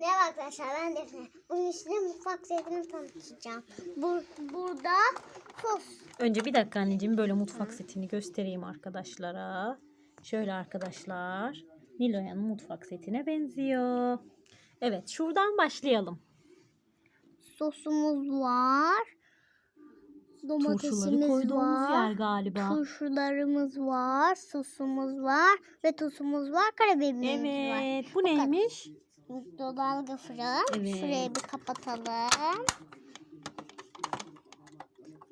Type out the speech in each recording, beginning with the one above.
Merhaba arkadaşlar ben Defne. Bugün size mutfak setini tanıtacağım. Bu, burada sos. Önce bir dakika anneciğim böyle mutfak setini göstereyim arkadaşlara. Şöyle arkadaşlar. Nilo'nun mutfak setine benziyor. Evet şuradan başlayalım. Sosumuz var. Domatesimiz koyduğumuz yer var. galiba. Turşularımız var. Sosumuz var. Ve tuzumuz var. Karabiberimiz var. Evet bu neymiş? Mikrodalga fırın. Evet. Şurayı bir kapatalım.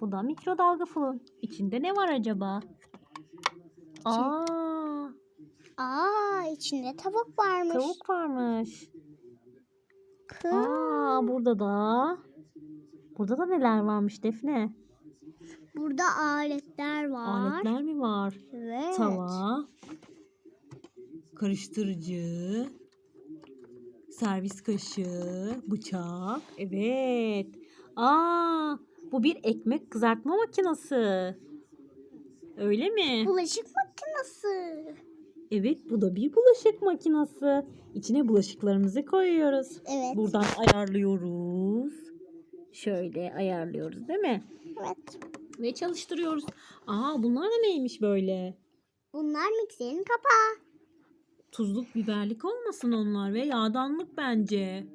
Bu da mikrodalga fırın. İçinde ne var acaba? Aa, Aa içinde tavuk varmış. tavuk varmış. Kız. Aa, burada da Burada da neler varmış Defne? Burada aletler var. Aletler mi var? Evet. Tava, karıştırıcı, servis kaşığı, bıçak. Evet. Aa, bu bir ekmek kızartma makinesi. Öyle mi? Bulaşık makinesi. Evet, bu da bir bulaşık makinesi. İçine bulaşıklarımızı koyuyoruz. Evet. Buradan ayarlıyoruz. Şöyle ayarlıyoruz, değil mi? Evet. Ve çalıştırıyoruz. Aa, bunlar da neymiş böyle? Bunlar mikserin kapağı. Tuzluk biberlik olmasın onlar ve yağdanlık bence.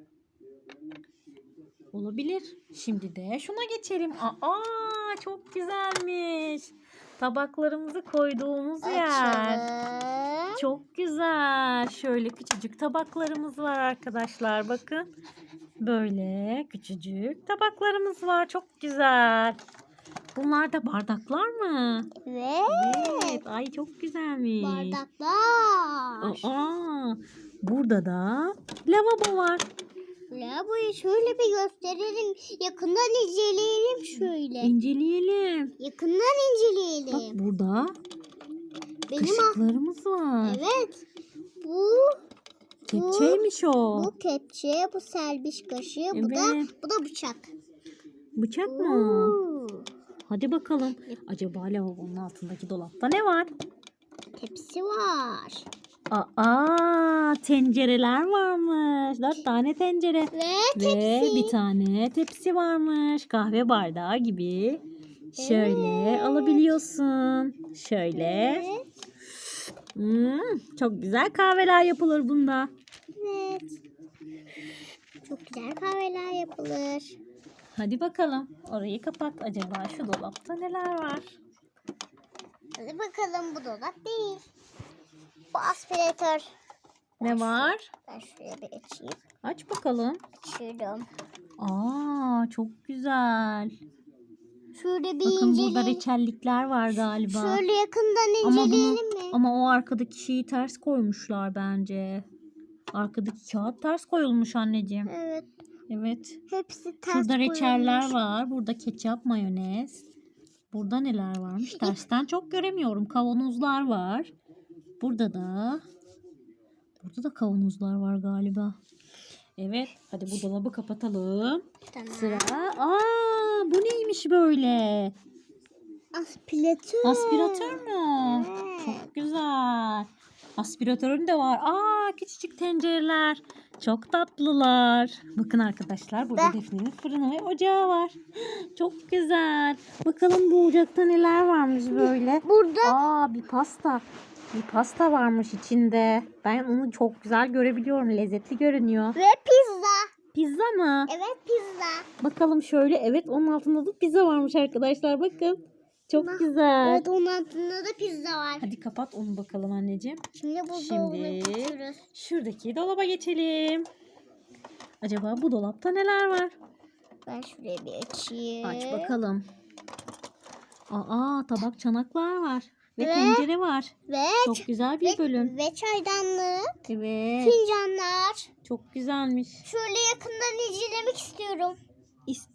Olabilir. Şimdi de şuna geçelim. Aa çok güzelmiş. Tabaklarımızı koyduğumuz yer. Açalım. Çok güzel. Şöyle küçücük tabaklarımız var arkadaşlar. Bakın. Böyle küçücük tabaklarımız var. Çok güzel. Bunlar da bardaklar mı? Ve Evet. Ay çok güzelmiş. bardaklar. Aa, burada da lavabo var. Lavaboyu şöyle bir gösterelim. Yakından inceleyelim şöyle. İnceleyelim. Yakından Bak inceleyelim. burada Benim kaşıklarımız var. Evet. Bu Kepçeymiş o. bu kepçe, bu servis kaşığı, bu da Evet. bu da bıçak. Bıçak mı? Oo. Hadi bakalım. Acaba lavabonun altındaki dolapta ne var? Tepsi var. Aa, tencereler varmış. Dört tane tencere. Ve Ve tepsi. bir tane tepsi varmış. Kahve bardağı gibi. Şöyle Evet. alabiliyorsun. Şöyle. Evet. Hmm, çok güzel kahveler yapılır bunda. Evet. Çok güzel kahveler yapılır. Hadi bakalım. Orayı kapat. Acaba şu dolapta neler var? Hadi bakalım bu dolap değil. Bu aspiratör. Ne var? Ben şuraya bir açayım. Aç bakalım. Açıyorum. Aa, çok güzel. Şöyle bir Bakın burada inceleyelim. reçellikler var galiba. Şöyle yakından Ama bunu inceleyelim mi? ama o arkadaki şeyi ters koymuşlar bence. Arkadaki kağıt ters koyulmuş anneciğim. Evet. Evet. Hepsi ters Şurada reçeller koyulmuş. var. Burada ketçap, mayonez. Burada neler varmış? Tersten çok göremiyorum. Kavanozlar var. Burada da Burada da kavanozlar var galiba. Evet. Hadi bu dolabı kapatalım. Tamam. Sıra. Aa, bu neymiş böyle? Aspiratör. Aspiratör mü? Evet. Çok güzel. Aspiratörün de var. Aa, küçücük tencereler. Çok tatlılar. Bakın arkadaşlar burada Defne'nin fırını ve ocağı var. Çok güzel. Bakalım bu ocakta neler varmış böyle. Burada Aa, bir pasta. Bir pasta varmış içinde. Ben onu çok güzel görebiliyorum. Lezzetli görünüyor. ve pizza. Pizza mı? Evet pizza. Bakalım şöyle. Evet onun altında da pizza varmış arkadaşlar. Bakın. Çok güzel. Evet onun altında da pizza var. Hadi kapat onu bakalım anneciğim. Şimdi buzdolabına Şimdi koyuyoruz. şuradaki dolaba geçelim. Acaba bu dolapta neler var? Ben şuraya bir açayım. Aç bakalım. Aa tabak çanaklar var. Ve Ve- tencere var. Ve, Çok güzel bir bölüm. ve çaydanlık, Evet. fincanlar. Çok güzelmiş. Şöyle yakından incelemek istiyorum. İs-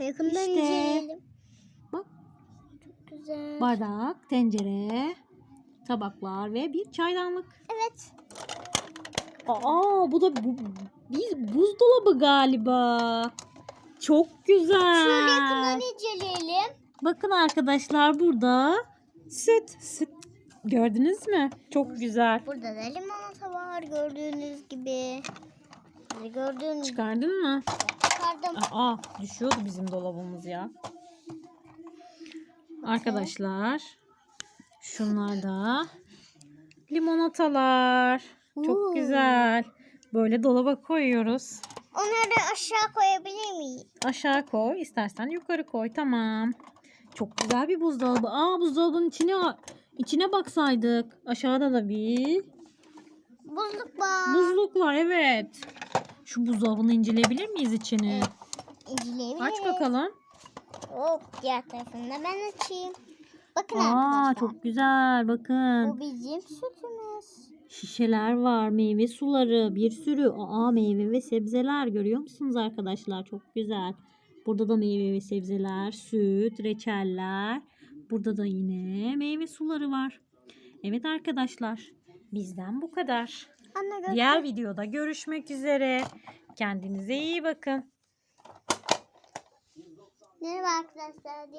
Yakından İşte. inceleyelim. Güzel. bardak, tencere, tabaklar ve bir çaydanlık. Evet. Aa bu da bu, bir buzdolabı galiba. Çok güzel. Şöyle yakından inceleyelim. Bakın arkadaşlar burada süt. Süt gördünüz mü? Çok güzel. Burada da limonata var gördüğünüz gibi. arkadaşlar. Gördüğünüz Çıkardın mı? çıkardım. Aa düşüyordu bizim dolabımız ya. Arkadaşlar şunlar da limonatalar. Çok Oo. güzel. Böyle dolaba koyuyoruz. Onları aşağı koyabilir miyim? Aşağı koy, istersen yukarı koy. Tamam. Çok güzel bir buzdolabı. Aa buzdolabının içine içine baksaydık. Aşağıda da bir Buzluk var. buzluk var. Evet. Şu buzdolabını inceleyebilir miyiz içini? İnceleyebiliriz. Aç bakalım. Hop diğer tarafını da ben açayım. Bakın Aa arkadaşlar. çok güzel. Bakın. Bu bizim sütümüz. Şişeler var, meyve suları, bir sürü. Aa meyve ve sebzeler görüyor musunuz arkadaşlar? Çok güzel. Burada da meyve ve sebzeler, süt, reçeller. Burada da yine meyve suları var. Evet arkadaşlar, bizden bu kadar. Göster. Diğer videoda görüşmek üzere. Kendinize iyi bakın. Merhaba arkadaşlar.